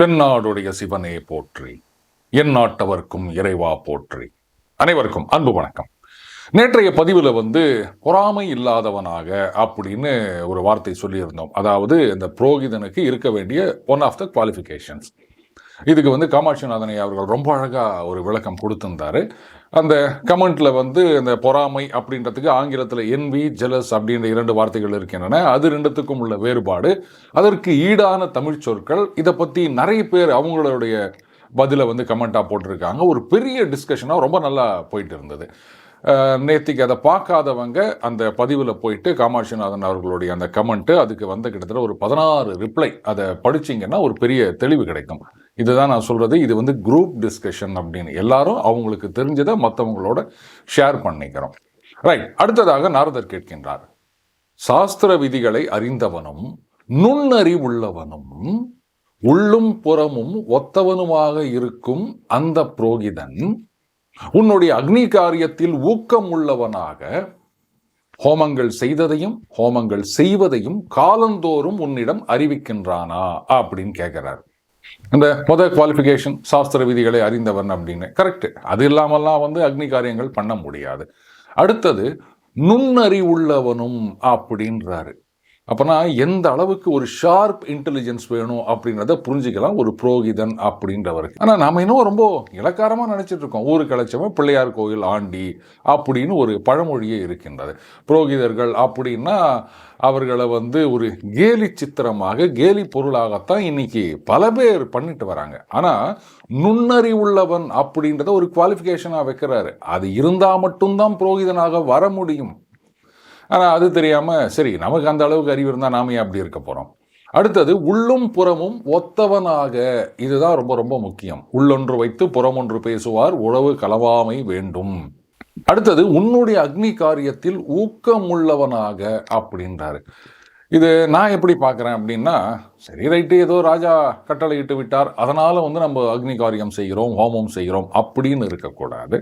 தென்னாடுடைய சிவனே போற்றி என் நாட்டவர்க்கும் இறைவா போற்றி. அனைவருக்கும் அன்பு வணக்கம். நேற்றைய பதிவில் வந்து பொறாமை இல்லாதவனாக அப்படின்னு ஒரு வார்த்தை சொல்லியிருந்தோம். அதாவது இந்த புரோகிதனுக்கு இருக்க வேண்டிய ஒன் ஆஃப் த குவாலிஃபிகேஷன்ஸ் இதுக்கு வந்து காமாட்சிநாதனை அவர்கள் ரொம்ப அழகாக ஒரு விளக்கம் கொடுத்திருந்தாரு. அந்த கமெண்ட்டில் வந்து இந்த பொறாமை அப்படின்றதுக்கு ஆங்கிலத்தில் என்வி ஜெலஸ் அப்படின்ற இரண்டு வார்த்தைகள் இருக்கின்றன. அது ரெண்டுத்துக்கும் உள்ள வேறுபாடு. அதற்கு ஈடான தமிழ் சொற்கள். இதை பற்றி நிறைய பேர் அவங்களுடைய பதிலை வந்து கமெண்ட்டாக போட்டிருக்காங்க. ஒரு பெரிய டிஸ்கஷனாக ரொம்ப நல்லா போயிட்டு இருந்தது. அஹ், நேத்திக்கு அதை பார்க்காதவங்க அந்த பதிவில் போயிட்டு காமாட்சிநாதன் அவர்களுடைய அந்த கமெண்ட்டு அதுக்கு வந்த கிட்டத்தட்ட ஒரு பதினாறு ரிப்ளை அதை படிச்சிங்கன்னா ஒரு பெரிய தெளிவு கிடைக்கும். இதுதான் நான் சொல்கிறது இது வந்து குரூப் டிஸ்கஷன் அப்படின்னு. எல்லாரும் அவங்களுக்கு தெரிஞ்சதை மற்றவங்களோட ஷேர் பண்ணிக்கிறோம். ரைட் அடுத்ததாக நாரதர் கேட்கின்றார். சாஸ்திர விதிகளை அறிந்தவனும் நுண்ணறிவுள்ளவனும் உள்ளும் புறமும் ஒத்தவனுமாக இருக்கும் அந்த புரோகிதன் உன்னுடைய அக்னி காரியத்தில் ஊக்கம் உள்ளவனாக ஹோமங்கள் செய்ததையும் ஹோமங்கள் செய்வதையும் காலந்தோறும் உன்னிடம் அறிவிக்கின்றானா? அப்படின்னு கேட்கிறார் இந்த முத குவாலிஃபிகேஷன் சாஸ்திர விதிகளை அறிந்தவன் அப்படின்னு. கரெக்ட் அது இல்லாமல்லாம் வந்து அக்னி காரியங்கள் பண்ண முடியாது. அடுத்தது நுண்ணறிவுள்ளவனும் அப்படின்றாரு. அப்போனா எந்த அளவுக்கு ஒரு ஷார்ப் இன்டெலிஜென்ஸ் வேணும் அப்படின்றத புரிஞ்சுக்கலாம் ஒரு புரோகிதன் அப்படின்றவருக்கு. ஆனால் நாம் இன்னும் ரொம்ப இலக்காரமாக நினச்சிட்டு இருக்கோம். ஊரு கலைச்சவன் பிள்ளையார் கோயில் ஆண்டி அப்படின்னு ஒரு பழமொழியே இருக்கின்றது. புரோகிதர்கள் அப்படின்னா அவர்களை வந்து ஒரு கேலி சித்திரமாக கேலி பொருளாகத்தான் இன்னைக்கு பல பேர் பண்ணிட்டு வராங்க. ஆனால் நுண்ணறிவுள்ளவன் அப்படின்றத ஒரு குவாலிஃபிகேஷனாக வைக்கிறாரு. அது இருந்தால் மட்டும்தான் புரோகிதனாக வர முடியும். ஆனால் அது தெரியாமல் சரி நமக்கு அந்த அளவுக்கு அறிவு இருந்தால் நாம ஏன் அப்படி இருக்க போகிறோம் அடுத்தது உள்ளும் புறமும் ஒத்தவனாக. இதுதான் ரொம்ப ரொம்ப முக்கியம். உள்ளொன்று வைத்து புறமொன்று பேசுவார் உழவு கலவாமை வேண்டும். அடுத்தது உன்னுடைய அக்னி காரியத்தில் ஊக்கமுள்ளவனாக அப்படின்றாரு. இது நான் எப்படி பார்க்குறேன் அப்படின்னா சரி ரைட்டு ஏதோ ராஜா கட்டளையிட்டு விட்டார் அதனால் வந்து நம்ம அக்னி காரியம் செய்கிறோம் ஹோமம் செய்கிறோம் அப்படின்னு இருக்கக்கூடாது.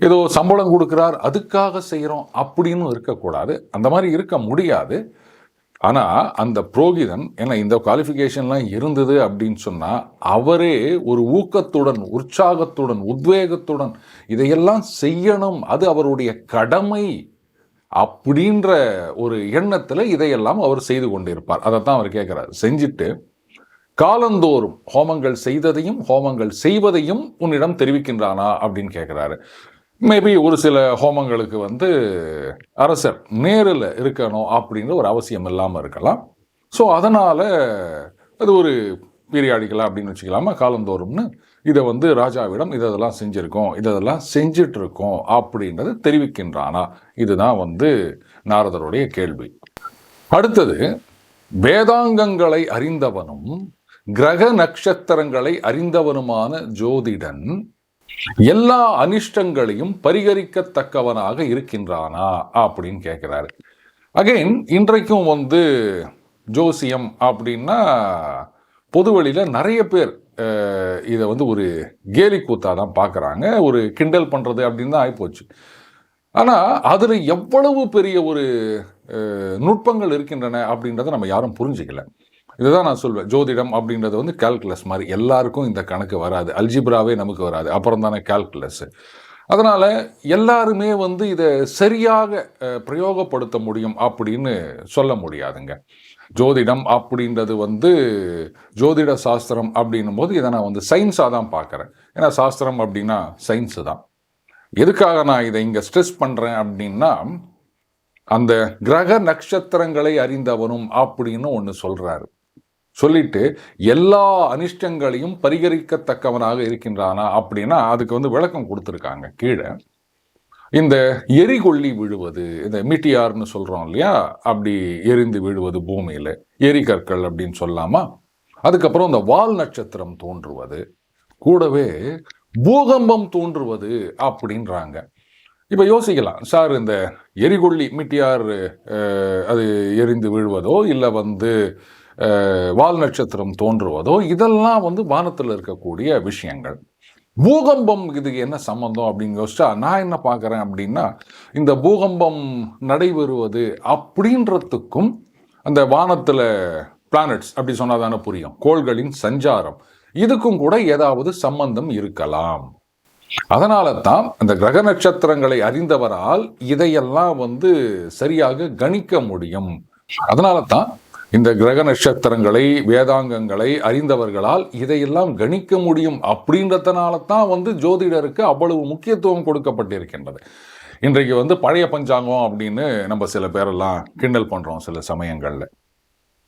ஏதோ சம்பளம் கொடுக்குறார் அதுக்காக செய்கிறோம் அப்படின்னு இருக்கக்கூடாது. அந்த மாதிரி இருக்க முடியாது. ஆனால் அந்த புரோகிதன் ஏன்னா இந்த குவாலிஃபிகேஷன்லாம் இருந்தது அப்படின்னு சொன்னால் அவரே ஒரு ஊக்கத்துடன் உற்சாகத்துடன் உத்வேகத்துடன் இதையெல்லாம் செய்யணும். அது அவருடைய கடமை அப்படின்ற ஒரு எண்ணத்தில் இதையெல்லாம் அவர் செய்து கொண்டிருப்பார். அதைத்தான் அவர் கேட்குறாரு செஞ்சுட்டு காலந்தோறும் ஹோமங்கள் செய்ததையும் ஹோமங்கள் செய்வதையும் உன்னிடம் தெரிவிக்கின்றானா அப்படின்னு கேட்குறாரு மேபி ஒரு சில ஹோமங்களுக்கு வந்து அரசர் நேரில் இருக்கணும் அப்படின்ற ஒரு அவசியம் இல்லாமல் இருக்கலாம். ஸோ அதனால் அது ஒரு பீரியாடிக்கலாக அப்படின்னு வச்சுக்கலாமா? காலந்தோறும்னு இதை வந்து ராஜாவிடம் இதெல்லாம் செஞ்சுருக்கோம் இதெல்லாம் செஞ்சிட்ருக்கோம் அப்படின்றத தெரிவிக்கின்றானா? இதுதான் வந்து நாரதருடைய கேள்வி. அடுத்தது வேதாங்கங்களை அறிந்தவனும் கிரக நட்சத்திரங்களை அறிந்தவனுமான ஜோதிடன் எல்லா அனிஷ்டங்களையும் பரிகரிக்கத்தக்கவனாக இருக்கின்றானா அப்படின்னு கேட்கிறாரு அகைன் இன்றைக்கும் வந்து ஜோசியம் அப்படின்னா பொதுவெளியில் நிறைய பேர் இதை வந்து ஒரு கேலி கூத்தா தான் பார்க்குறாங்க ஒரு கிண்டல் பண்ணுறது அப்படின்னு தான் ஆகிப்போச்சு ஆனால் அதில் எவ்வளவு பெரிய ஒரு அஹ், நுட்பங்கள் இருக்கின்றன அப்படின்றத நம்ம யாரும் புரிஞ்சுக்கல. இதுதான் நான் சொல்வேன். ஜோதிடம் அப்படின்றது வந்து கால்குலஸ் மாதிரி. எல்லாருக்கும் இந்த கணக்கு வராது. அல்ஜிப்ராவே நமக்கு வராது. அப்புறம் தானே கால்குலஸ்ஸு அதனால் எல்லாருமே வந்து இதை சரியாக பிரயோகப்படுத்த முடியும் அப்படின்னு சொல்ல முடியாதுங்க. ஜோதிடம் அப்படின்றது வந்து ஜோதிட சாஸ்திரம் அப்படின்னும் போது இதை நான் வந்து சயின்ஸாக தான் பார்க்குறேன். ஏன்னா சாஸ்திரம் அப்படின்னா சயின்ஸு தான். எதுக்காக நான் இதை இங்கே ஸ்ட்ரெஸ் பண்ணுறேன் அப்படின்னா அந்த கிரக நட்சத்திரங்களை அறிந்தவனும் அப்படின்னு ஒன்று சொல்கிறாரு சொல்லிட்டு எல்லா அனிஷ்டங்களையும் பரிகரிக்கத்தக்கவனாக இருக்கின்றானா அப்படின்னா அதுக்கு வந்து விளக்கம் கொடுத்துருக்காங்க கீழே. இந்த எரிகொள்ளி விழுவது இந்த மிட்டியார்னு சொல்றோம் இல்லையா? அப்படி எரிந்து விழுவது பூமியில எரிகற்கள் அப்படின்னு சொல்லாமா? அதுக்கப்புறம் இந்த வால் நட்சத்திரம் தோன்றுவது கூடவே பூகம்பம் தோன்றுவது அப்படின்றாங்க. இப்போ யோசிக்கலாம் சார் இந்த எரிகொள்ளி மிட்டியார் அது எரிந்து விழுவதோ இல்லை வந்து வால் நட்சத்திரம் தோன்றுவதோ இதெல்லாம் வந்து வானத்தில் இருக்கக்கூடிய விஷயங்கள். பூகம்பம் இதுக்கு என்ன சம்மந்தம் அப்படின்னு யோசிச்சா நான் என்ன பார்க்குறேன் அப்படின்னா இந்த பூகம்பம் நடைபெறுவது அப்படின்றதுக்கும் அந்த வானத்தில் பிளானட்ஸ் அப்படி சொன்னால் தானே புரியும். கோள்களின் சஞ்சாரம். இதுக்கும் கூட ஏதாவது சம்பந்தம் இருக்கலாம். அதனால தான் அந்த கிரக நட்சத்திரங்களை அறிந்தவரால் இதையெல்லாம் வந்து சரியாக கணிக்க முடியும். அதனால தான் இந்த கிரக நட்சத்திரங்களை வேதாங்கங்களை அறிந்தவர்களால் இதையெல்லாம் கணிக்க முடியும் அப்படின்றதுனால தான் வந்து ஜோதிடருக்கு அவ்வளவு முக்கியத்துவம் கொடுக்கப்பட்டிருக்கின்றது. இன்றைக்கு வந்து பழைய பஞ்சாங்கம் அப்படின்னு நம்ம சில பேரெல்லாம் கிண்டல் பண்ணுறோம் சில சமயங்களில்.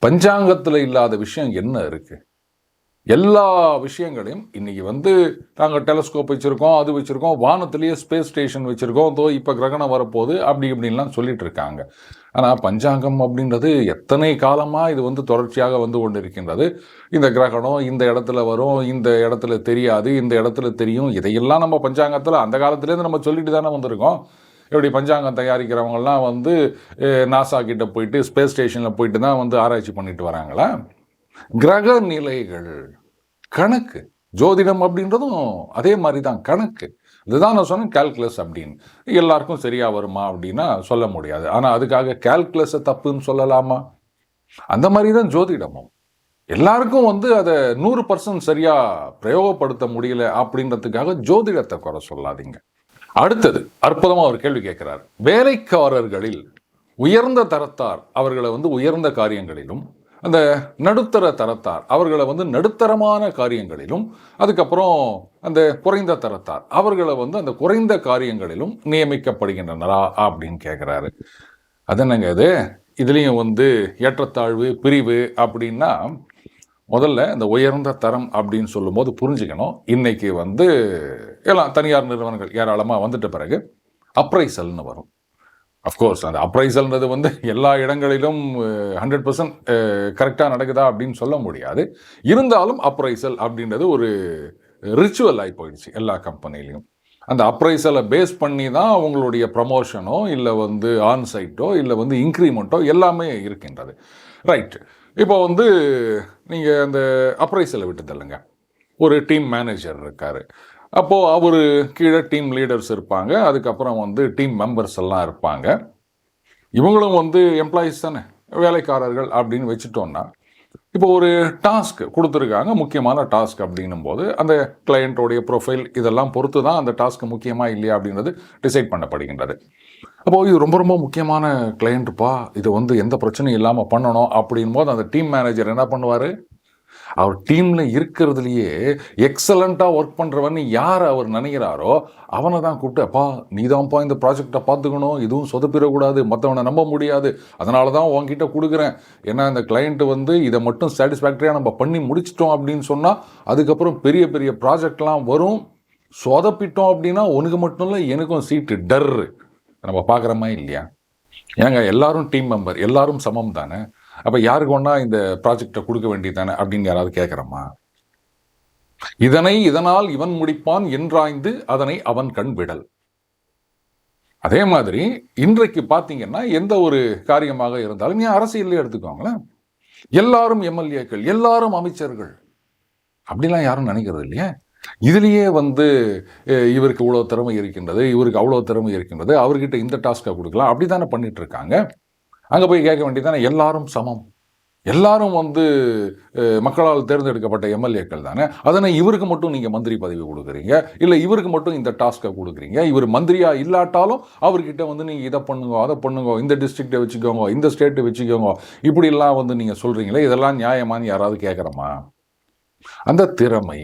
பஞ்சாங்கத்தில் இல்லாத விஷயம் என்ன இருக்குது எல்லா விஷயங்களையும் இன்றைக்கி வந்து நாங்கள் டெலஸ்கோப் வச்சுருக்கோம் அது வச்சுருக்கோம் வானத்திலேயே ஸ்பேஸ் ஸ்டேஷன் வச்சுருக்கோம் தோ இப்போ கிரகணம் வரப்போகுது அப்படி இப்படின்லாம் சொல்லிட்டு இருக்காங்க. ஆனால் பஞ்சாங்கம் அப்படின்றது எத்தனை காலமாக இது வந்து தொடர்ச்சியாக வந்து கொண்டு இருக்கின்றது இந்த கிரகணம் இந்த இடத்துல வரும் இந்த இடத்துல தெரியாது இந்த இடத்துல தெரியும். இதையெல்லாம் நம்ம பஞ்சாங்கத்தில் அந்த காலத்துலேருந்து நம்ம சொல்லிட்டு தானே வந்திருக்கோம். இப்படி பஞ்சாங்கம் தயாரிக்கிறவங்கலாம் வந்து நாசா கிட்ட போயிட்டு ஸ்பேஸ் ஸ்டேஷனில் போயிட்டு தான் வந்து ஆராய்ச்சி பண்ணிட்டு வராங்களா? கிரக நிலைகள் கணக்கு. ஜோதிடம் அப்படின்றதும் அதே மாதிரி தான் கணக்கு. இதுதான் நான் சொன்னேன் கால்குலஸ் அப்படின்னு. எல்லாருக்கும் சரியாக வருமா அப்படின்னா சொல்ல முடியாது. ஆனால் அதுக்காக கேல்குலஸை தப்புன்னு சொல்லலாமா? அந்த மாதிரி தான் ஜோதிடமும். எல்லாருக்கும் வந்து அதை நூறு பர்சன்ட் சரியா பிரயோகப்படுத்த முடியல அப்படின்றதுக்காக ஜோதிடத்தை குறை சொல்லாதீங்க. அடுத்தது அற்புதமாக ஒரு கேள்வி கேட்குறாரு. வேலைக்காரர்களில் உயர்ந்த தரத்தார் அவர்களை வந்து உயர்ந்த காரியங்களிலும் அந்த நடுத்தர தரத்தார் அவர்களை வந்து நடுத்தரமான காரியங்களிலும் அதுக்கப்புறம் அந்த குறைந்த தரத்தார் அவர்களை வந்து அந்த குறைந்த காரியங்களிலும் நியமிக்கப்படுகின்றனரா அப்படின்னு கேட்குறாரு அது என்னங்க இது? இதுலேயும் வந்து ஏற்றத்தாழ்வு பிரிவு அப்படின்னா முதல்ல இந்த உயர்ந்த தரம் அப்படின்னு சொல்லும்போது புரிஞ்சுக்கணும். இன்றைக்கி வந்து எல்லாம் தனியார் நிறுவனங்கள் ஏராளமாக வந்துட்ட பிறகு அப்ரைசல்னு வரும். அஃப்கோர்ஸ் அந்த அப்ரைசல்ன்றது வந்து எல்லா இடங்களிலும் ஹண்ட்ரட் பர்சன்ட் கரெக்டாக நடக்குதா அப்படின்னு சொல்ல முடியாது. இருந்தாலும் அப்ரைசல் அப்படின்றது ஒரு ரிச்சுவல் ஆகி போயிடுச்சு எல்லா கம்பெனிலையும் அந்த அப்ரைசலை பேஸ் பண்ணி தான் அவங்களுடைய ப்ரமோஷனோ இல்லை வந்து ஆன்சைட்டோ இல்லை வந்து இன்க்ரிமெண்ட்டோ எல்லாமே இருக்கின்றது. ரைட் இப்போ வந்து நீங்கள் அந்த அப்ரைசலை விட்டு தள்ளுங்க. ஒரு டீம் மேனேஜர் இருக்கார். அப்போது அவர் கீழே டீம் லீடர்ஸ் இருப்பாங்க. அதுக்கப்புறம் வந்து டீம் மெம்பர்ஸ் எல்லாம் இருப்பாங்க. இவங்களும் வந்து எம்ப்ளாயீஸ் தானே வேலைக்காரர்கள் அப்படின்னு வச்சுட்டோன்னா இப்போ ஒரு டாஸ்க் கொடுத்துருக்காங்க முக்கியமான டாஸ்க் அப்படின்னும் போது அந்த கிளையண்ட்டோடைய ப்ரொஃபைல் இதெல்லாம் பொறுத்து தான் அந்த டாஸ்க் முக்கியமாக இல்லையா அப்படின்றது டிசைட் பண்ணப்படுகின்றது. அப்போது இது ரொம்ப ரொம்ப முக்கியமான கிளையண்ட்டுப்பா இது வந்து எந்த பிரச்சனையும் இல்லாமல் பண்ணணும் அப்படின் போது அந்த டீம் மேனேஜர் என்ன பண்ணுவார்? அவர் டீமில் இருக்கிறதுலையே எக்ஸலண்ட்டாக ஒர்க் பண்ணுறவன் யார் அவர் நினைக்கிறாரோ அவனை தான் கூப்பிட்டு அப்பா நீ தான்ப்பா இந்த ப்ராஜெக்டை பார்த்துக்கணும். இதுவும் சொதப்பிடக்கூடாது. மற்றவனை நம்ப முடியாது. அதனால தான் உன்கிட்ட கொடுக்குறேன். ஏன்னா இந்த கிளைண்ட்டு வந்து இதை மட்டும் சாட்டிஸ்ஃபேக்டரியாக நம்ம பண்ணி முடிச்சிட்டோம் அப்படின்னு சொன்னால் அதுக்கப்புறம் பெரிய பெரிய ப்ராஜெக்ட்லாம் வரும். சொதப்பிட்டோம் அப்படின்னா உனக்கு மட்டும் இல்லை எனக்கும் சீட்டு. டர்ரு. நம்ம பார்க்குறோமா இல்லையா? ஏங்க எல்லாரும் டீம் மெம்பர் எல்லாரும் சமம் தானே? அப்போ யாருக்கு ஒன்றா இந்த ப்ராஜெக்டை கொடுக்க வேண்டியது தானே அப்படின்னு யாராவது கேட்குறம்மா இதனை இதனால் இவன் முடிப்பான் என்றாய்ந்து அதனை அவன் கண் விடல். அதே மாதிரி இன்றைக்கு பார்த்தீங்கன்னா எந்த ஒரு காரியமாக இருந்தாலும் ஏன் அரசியல்லே எடுத்துக்கோங்களேன். எல்லாரும் எம்எல்ஏக்கள் எல்லாரும் அமைச்சர்கள் அப்படிலாம் யாரும் நினைக்கிறது இல்லையா. இதுலேயே வந்து இவருக்கு இவ்வளோ திறமை இருக்கின்றது இவருக்கு அவ்வளோ திறமை இருக்கின்றது அவர்கிட்ட இந்த டாஸ்க்கை கொடுக்கலாம் அப்படி தானே பண்ணிட்டு இருக்காங்க. அங்கே போய் கேட்க வேண்டியதானே எல்லாரும் சமம். எல்லாரும் வந்து மக்களால் தேர்ந்தெடுக்கப்பட்ட எம்எல்ஏக்கள் தானே? அதனை இவருக்கு மட்டும் நீங்கள் மந்திரி பதவி கொடுக்குறீங்க. இல்லை இவருக்கு மட்டும் இந்த டாஸ்க்கை கொடுக்குறீங்க. இவர் மந்திரியாக இல்லாட்டாலும் அவர்கிட்ட வந்து நீங்கள் இதை பண்ணுங்க அதை பண்ணுங்க இந்த டிஸ்ட்ரிக்டை வச்சுக்கோங்க இந்த ஸ்டேட்டை வச்சுக்கோங்க இப்படிலாம் வந்து நீங்கள் சொல்கிறீங்களே இதெல்லாம் நியாயமானு யாராவது கேட்குறமா? அந்த திறமை.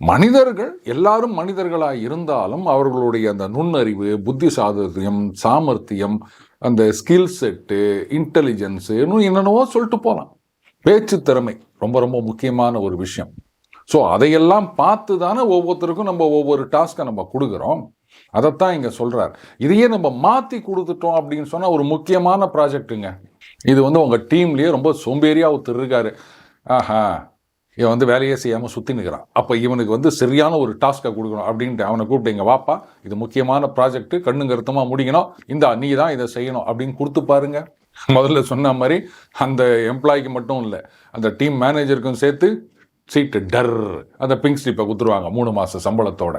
மனிதர்கள் எல்லாரும் மனிதர்களாக இருந்தாலும் அவர்களுடைய அந்த நுண்ணறிவு புத்தி சாதுரியம் சாமர்த்தியம் அந்த ஸ்கில் செட்டு இன்டெலிஜென்ஸு இன்னும் என்னென்னவோ சொல்லிட்டு போகலாம் பேச்சு திறமை ரொம்ப ரொம்ப முக்கியமான ஒரு விஷயம். ஸோ அதையெல்லாம் பார்த்து தானே ஒவ்வொருத்தருக்கும் நம்ம ஒவ்வொரு டாஸ்க்கை நம்ம கொடுக்குறோம். அதைத்தான் இங்கே சொல்கிறார் இதையே நம்ம மாற்றி கொடுத்துட்டோம் அப்படின்னு சொன்னால் ஒரு முக்கியமான ப்ராஜெக்ட்டுங்க இது வந்து உங்கள் டீம்லேயே ரொம்ப சோம்பேறியாக ஒருத்தர் இருக்காரு. ஆஹா இவன் வந்து வேலையே செய்யாமல் சுற்றி நிற்கிறான் அப்போ இவனுக்கு வந்து சரியான ஒரு டாஸ்க்கை கொடுக்கணும் அப்படின்ட்டு அவனை கூப்பிட்டு இங்கே வாப்பா இது முக்கியமான ப்ராஜெக்ட்டு கண்ணு கருத்தமாக முடிக்கணும். இந்த நீ தான் இதை செய்யணும் அப்படின்னு கொடுத்து பாருங்க. முதல்ல சொன்ன மாதிரி அந்த எம்ப்ளாய்க்கு மட்டும் இல்லை அந்த டீம் மேனேஜருக்கும் சேர்த்து சீட்டு டர் அந்த பிங்க் ஸ்லிப்பை கொடுத்துருவாங்க மூணு மாத சம்பளத்தோட.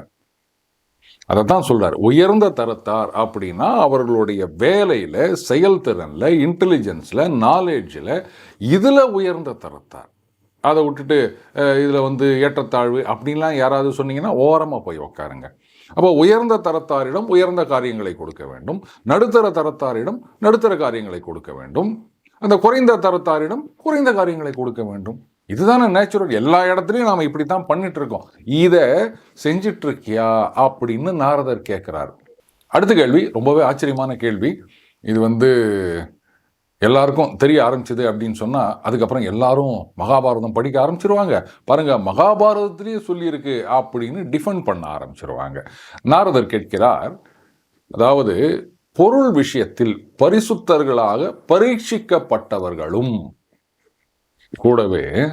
தான் சொல்கிறார் உயர்ந்த தரத்தார் அப்படின்னா அவர்களுடைய வேலையில் செயல்திறனில் இன்டெலிஜென்ஸில் நாலேஜில் இதில் உயர்ந்த தரத்தார். அதை விட்டுட்டு இதில் வந்து ஏற்றத்தாழ்வு அப்படின்லாம் யாராவது சொன்னீங்கன்னா ஓரமாக போய் உக்காருங்க. அப்போ உயர்ந்த தரத்தாரிடம் உயர்ந்த காரியங்களை கொடுக்க வேண்டும். நடுத்தர தரத்தாரிடம் நடுத்தர காரியங்களை கொடுக்க வேண்டும். அந்த குறைந்த தரத்தாரிடம் குறைந்த காரியங்களை கொடுக்க வேண்டும். இதுதானே நேச்சுரல் எல்லா இடத்துலையும் நாம் இப்படி தான் பண்ணிட்டு இருக்கோம் இதை செஞ்சிட்ருக்கியா அப்படின்னு நாரதர் கேட்குறாரு அடுத்த கேள்வி ரொம்பவே ஆச்சரியமான கேள்வி. இது வந்து எல்லாருக்கும் தெரிய ஆரம்பிச்சது அப்படின்னு சொன்னால் அதுக்கப்புறம் எல்லாரும் மகாபாரதம் படிக்க ஆரம்பிச்சிருவாங்க. பாருங்கள் மகாபாரதத்திலேயே சொல்லியிருக்கு அப்படின்னு டிஃபெண்ட் பண்ண ஆரம்பிச்சிருவாங்க. நாரதர் கேட்கிறார் அதாவது பொருள் விஷயத்தில் பரிசுத்தர்களாக பரீட்சிக்கப்பட்டவர்களும் கூடவே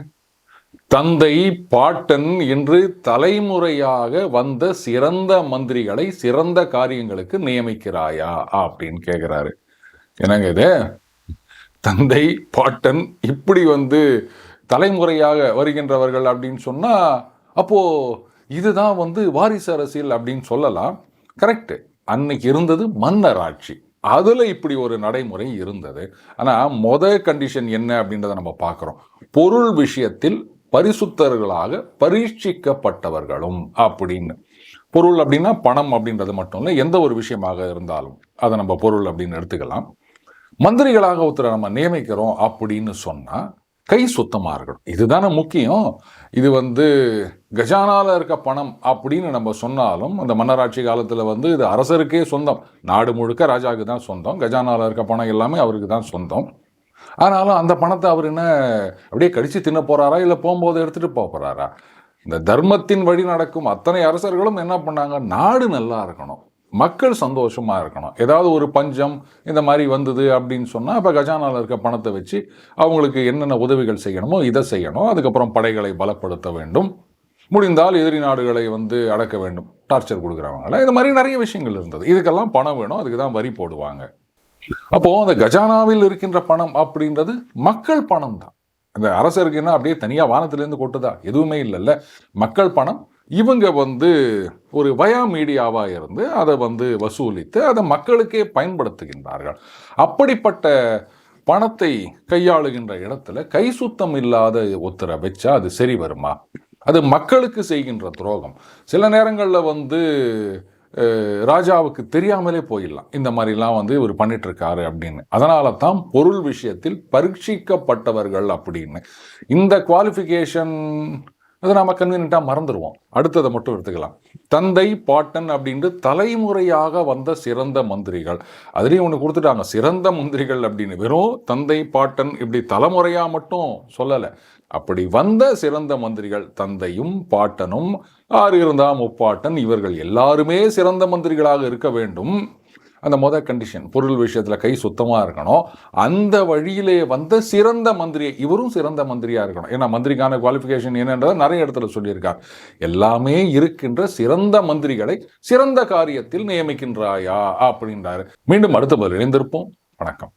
தந்தை பாட்டன் என்று தலைமுறையாக வந்த சிறந்த மந்திரிகளை சிறந்த காரியங்களுக்கு நியமிக்கிறாயா அப்படின்னு கேட்குறாரு. என்னங்க இது? தந்தை பாட்டன் இப்படி வந்து தலைமுறையாக வருகின்றவர்கள் அப்படின்னு சொன்னால் அப்போது இதுதான் வந்து வாரிசு அரசியல் அப்படின்னு சொல்லலாம். கரெக்டு அன்னைக்கு இருந்தது மன்னர் ஆட்சி. அதில் இப்படி ஒரு நடைமுறை இருந்தது. ஆனால் மொத கண்டிஷன் என்ன அப்படின்றத நம்ம பார்க்குறோம். பொருள் விஷயத்தில் பரிசுத்தர்களாக பரீட்சிக்கப்பட்டவர்களும் அப்படின்னு. பொருள் அப்படின்னா பணம் அப்படின்றது மட்டும் இல்லை எந்த ஒரு விஷயமாக இருந்தாலும். அதை நம்ம பொருள் அப்படின்னு எடுத்துக்கலாம். மந்திரிகளாக ஒருத்தரை நம்ம நியமிக்கிறோம் அப்படின்னு சொன்னால் கை சுத்தமாக இருக்கணும். இதுதானே முக்கியம். இது வந்து கஜானாவில் இருக்க பணம் அப்படின்னு நம்ம சொன்னாலும் அந்த மன்னராட்சி காலத்தில் வந்து இது அரசருக்கே சொந்தம். நாடு முழுக்க ராஜாவுக்கு தான் சொந்தம். கஜானாவில் இருக்க பணம் எல்லாமே அவருக்கு தான் சொந்தம். ஆனாலும் அந்த பணத்தை அவர் என்ன அப்படியே கடிச்சு தின்ன போகிறாரா இல்லை போகும்போது எடுத்துகிட்டு போக போகிறாரா இந்த தர்மத்தின் வழி நடக்கும் அத்தனை அரசர்களும் என்ன பண்ணாங்க? நாடு நல்லா இருக்கணும். மக்கள் சந்தோஷமாக இருக்கணும். ஏதாவது ஒரு பஞ்சம் இந்த மாதிரி வந்தது அப்படின்னு சொன்னால் அப்போ கஜானாவில் இருக்க பணத்தை வச்சு அவங்களுக்கு என்னென்ன உதவிகள் செய்யணுமோ இதை செய்யணும். அதுக்கப்புறம் படைகளை பலப்படுத்த வேண்டும். முடிந்தால் எதிரி நாடுகளை வந்து அடக்க வேண்டும். டார்ச்சர் கொடுக்குறவங்கள. இந்த மாதிரி நிறைய விஷயங்கள் இருந்தது. இதுக்கெல்லாம் பணம் வேணும். அதுக்கு தான் வரி போடுவாங்க. அப்போது அந்த கஜானாவில் இருக்கின்ற பணம் அப்படின்றது மக்கள் பணம் தான் இந்த அரசருக்கு என்ன அப்படியே தனியாக வானத்திலேருந்து கொட்டுதா? எதுவுமே இல்லைல்ல. மக்கள் பணம் இவங்க வந்து ஒரு வயா மீடியாவாக இருந்து அதை வந்து வசூலித்து அதை மக்களுக்கே பயன்படுத்துகின்றார்கள். அப்படிப்பட்ட பணத்தை கையாளுகின்ற இடத்துல கை சுத்தம் இல்லாத ஒருத்தரை வச்சா அது சரி வருமா? அது மக்களுக்கு செய்கின்ற துரோகம். சில நேரங்களில் வந்து ராஜாவுக்கு தெரியாமலே போயிடலாம். இந்த மாதிரிலாம் வந்து இவர் பண்ணிட்டு இருக்காரு அப்படின்னு. அதனால தான் பொருள் விஷயத்தில் பரீட்சிக்கப்பட்டவர்கள் அப்படின்னு. இந்த குவாலிஃபிகேஷன் அதை நாம் கன்வீனியண்ட்டாக மறந்துடுவோம் அடுத்ததை மட்டும் எடுத்துக்கலாம். தந்தை பாட்டன் அப்படின்ட்டு தலைமுறையாக வந்த சிறந்த மந்திரிகள். அதுலேயும் ஒன்று கொடுத்துட்டாங்க. சிறந்த மந்திரிகள் அப்படின்னு வெறும் தந்தை பாட்டன் இப்படி தலைமுறையாக மட்டும் சொல்லலை. அப்படி வந்த சிறந்த மந்திரிகள் தந்தையும் பாட்டனும் ஆறு இருந்தா முப்பாட்டன் இவர்கள் எல்லாருமே சிறந்த மந்திரிகளாக இருக்க வேண்டும். அந்த மொதல் கண்டிஷன் பொருள் விஷயத்தில் கை சுத்தமாக இருக்கணும். அந்த வழியிலே வந்த சிறந்த மந்திரி இவரும் சிறந்த மந்திரியாக இருக்கணும். ஏன்னா மந்திரிக்கான குவாலிஃபிகேஷன் என்னன்றதை நிறைய இடத்துல சொல்லியிருக்கார். எல்லாமே இருக்கின்ற சிறந்த மந்திரிகளை சிறந்த காரியத்தில் நியமிக்கின்றாயா? அப்படின்றாரு. மீண்டும் அடுத்த பதில் இணைந்திருப்போம். வணக்கம்.